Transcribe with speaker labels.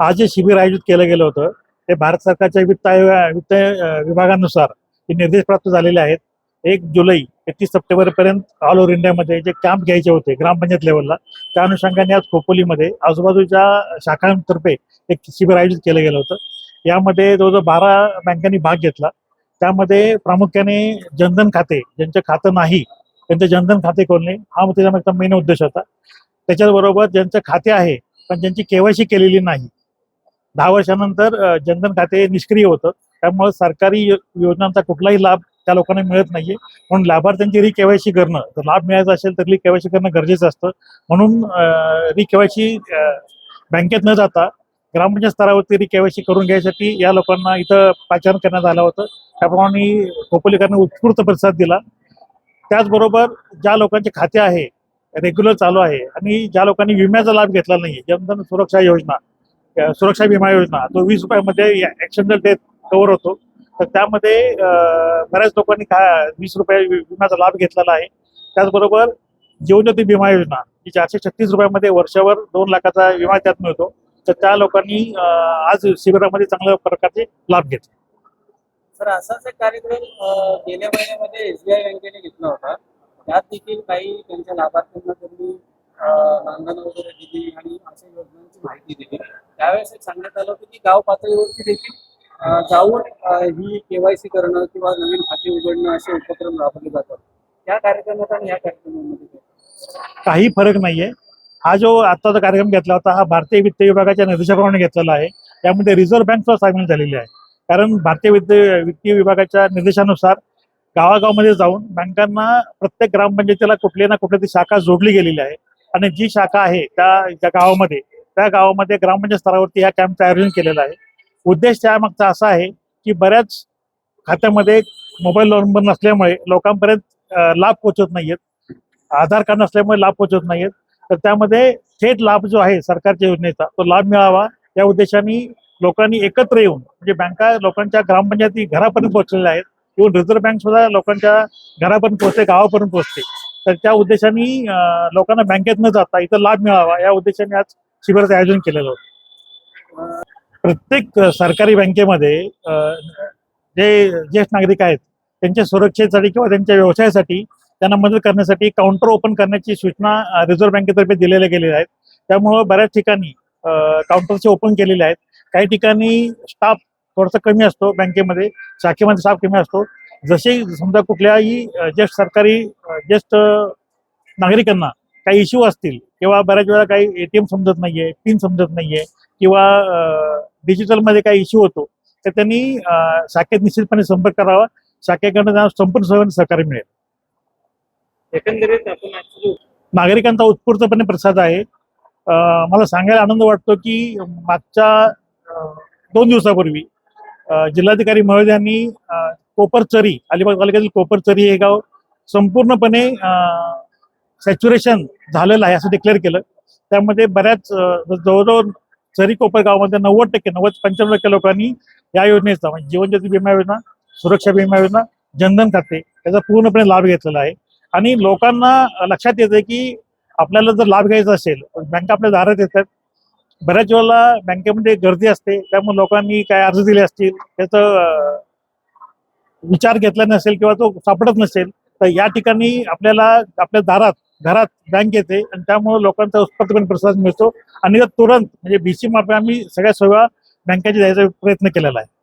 Speaker 1: आज जे शिबिर आयोजित केलं गेलं होतं ते भारत सरकारच्या वित्त आयोग वित्त विभागानुसार हे निर्देश प्राप्त झालेले आहेत एक जुलै एकतीस सप्टेंबरपर्यंत ऑल ओव्हर इंडियामध्ये जे कॅम्प घ्यायचे होते ग्रामपंचायत लेवलला त्या अनुषंगाने आज खोपोलीमध्ये आजूबाजूच्या शाखांतर्फे एक शिबिर आयोजित केलं गेलं होतं. यामध्ये जवळजवळ बारा बँकांनी भाग घेतला. त्यामध्ये प्रामुख्याने जनधन खाते ज्यांचं खातं नाही त्यांचे जनधन खाते खोलणे हा त्याच्यामागचा मेन उद्देश होता. त्याच्याबरोबर ज्यांचं खाते आहे पण ज्यांची केवायसी केलेली नाही दहा वर्षानंतर जनधन खाते निष्क्रिय होतं. त्यामुळे सरकारी योजनांचा कुठलाही लाभ त्या लोकांना मिळत नाहीये. म्हणून लाभार्थ्यांची री केवायसी करणं जर लाभ मिळायचा असेल तर रिकेवायसी करणं गरजेचं असतं. म्हणून री केवायसी बँकेत न जाता ग्रामपंचायत स्तरावरती री केवायसी करून घ्यायसाठी या लोकांना इथं पाचारण करण्यात आलं होतं. त्याप्रमाणे खोपोलीकरांनी उत्स्फूर्त प्रतिसाद दिला. त्याचबरोबर ज्या लोकांचे खाते आहे रेग्युलर चालू आहे आणि ज्या लोकांनी विम्याचा लाभ घेतला नाही जनधन सुरक्षा योजना सुरक्षा विमा योजना. तो वीस रुपयामध्ये ऍक्सिडेंटल डेथ कव्हर होतो. तर त्यामध्ये बऱ्याच लोकांनी का वीस रुपये विम्याचा लाभ घेतलेला आहे. त्याचबरोबर जीवनज्योती विमा योजना जी चारशे छत्तीस रुपयामध्ये वर्षावर दोन लाखाचा विमा त्यात मिळतो. तर त्या लोकांनी आज शिबिरामध्ये चांगल्या प्रकारचे लाभ घेतले.
Speaker 2: सर असाच एक कार्यक्रम गेल्या महिन्यामध्ये एसबीआय बँकेने घेतला होता. त्यात देखील काही त्यांच्या लाभार्थ्यांना त्यांनी मानधन वगैरे दिली आणि अशा योजनांची माहिती दिली. त्यावेळेस एक सांगण्यात आलं होतं की गाव पातळीवरती देखील जाऊन ही केवायसी करणं किंवा नवीन खाते उघडणं असे उपक्रम राबवले जातात. त्या कार्यक्रमात आणि या कार्यक्रमामध्ये
Speaker 1: काही फरक नाहीये. हा जो आत्ताचा कार्यक्रम घेतला होता हा भारतीय वित्त विभागाच्या निर्देशाप्रमाणे घेतलेला आहे. त्यामध्ये रिझर्व्ह बँक सुद्धा सामील झालेली आहे. कारण भारतीय वित्त वित्तीय विभागाच्या निर्देशानुसार गावागावामध्ये जाऊन बँकांना प्रत्येक ग्रामपंचायतीला कुठली ना कुठली ती शाखा जोडली गेलेली आहे. आणि जी शाखा आहे त्या गावामध्ये त्या गावामध्ये ग्रामपंचायत स्तरावरती या कॅम्पचं आयोजन केलेलं आहे. उद्देश त्यामागचा असा आहे की बऱ्याच खात्यामध्ये मोबाईल नंबर नसल्यामुळे लोकांपर्यंत लाभ पोहोचत नाहीयेत. आधार कार्ड नसल्यामुळे लाभ पोहोचत नाहीयेत. तर त्यामध्ये थेट लाभ जो आहे सरकारच्या योजनेचा तो लाभ मिळावा या उद्देशाने लोकांनी एकत्र येऊन म्हणजे बँका लोकांच्या ग्रामपंचायती घरापर्यंत पोहोचलेल्या आहेत. इव्हन रिझर्व्ह बँक सुद्धा लोकांच्या घरापर्यंत पोहोचते गावापर्यंत पोहोचते. तर त्या उद्देशाने लोकांना बँकेत न जाता इथं लाभ मिळावा या उद्देशाने आज शिबिराचं आयोजन केलेलं होतं. प्रत्येक सरकारी बँकेमध्ये जे ज्येष्ठ नागरिक आहेत त्यांच्या सुरक्षेसाठी किंवा त्यांच्या व्यवसायासाठी त्यांना मदत करण्यासाठी काउंटर ओपन करण्याची सूचना रिझर्व्ह बँकेतर्फे दिलेल्या गेलेल्या आहेत. त्यामुळं बऱ्याच ठिकाणी काउंटरचे ओपन केलेले आहेत. काही ठिकाणी स्टाफ थोडासा कमी असतो बँकेमध्ये शाखेमध्ये स्टाफ कमी असतो. जसे समजा कुठल्याही ज्येष्ठ सरकारी ज्येष्ठ नागरिकांना काही इश्यू असतील किंवा बऱ्याच वेळा काही एटीएम समजत नाहीये पिन समजत नाहीये किंवा डिजिटलमध्ये काही इश्यू होतो तर त्यांनी शाखेत निश्चितपणे संपर्क करावा. शाखेकडनं त्यांना संपूर्ण सहकार्य सहकार्य मिळेल.
Speaker 2: एकंदरीत
Speaker 1: नागरिकांचा उत्स्फूर्तपणे प्रसाद आहे. मला सांगायला आनंद वाटतो की मागच्या दोन दिवसापूर्वी जिल्हाधिकारी महोदयांनी कोपरचरी अलिबाग तालुक्यातील कोपरचरी हे गाव संपूर्णपणे सॅच्युरेशन झालेलं आहे असं डिक्लेअर केलं. त्यामध्ये बऱ्याच जवळजवळ चरी कोपर गावामध्ये नव्वद टक्के नव्वद पंच्याण्णव टक्के लोकांनी या योजनेचा म्हणजे जीवनज्योती विमा योजना सुरक्षा विमा योजना जनधन खाते याचा पूर्णपणे लाभ घेतलेला आहे. आणि लोकांना लक्षात येतं की आपल्याला जर लाभ घ्यायचा असेल बँका आपल्या दारात येतात. बऱ्याच वेळेला बँकेमध्ये गर्दी असते त्यामुळे लोकांनी काय अर्ज दिले असतील त्याचं विचार घेतला नसेल किंवा तो सापडत नसेल तर या ठिकाणी आपल्याला आपल्या दारात घरात बँक येते आणि त्यामुळे लोकांचा उत्स्फूर्तपणे प्रतिसाद मिळतो. आणि तुरंत म्हणजे बीसी माफी आम्ही सगळ्या सेवा बँकेची द्यायचा प्रयत्न केलेला आहे.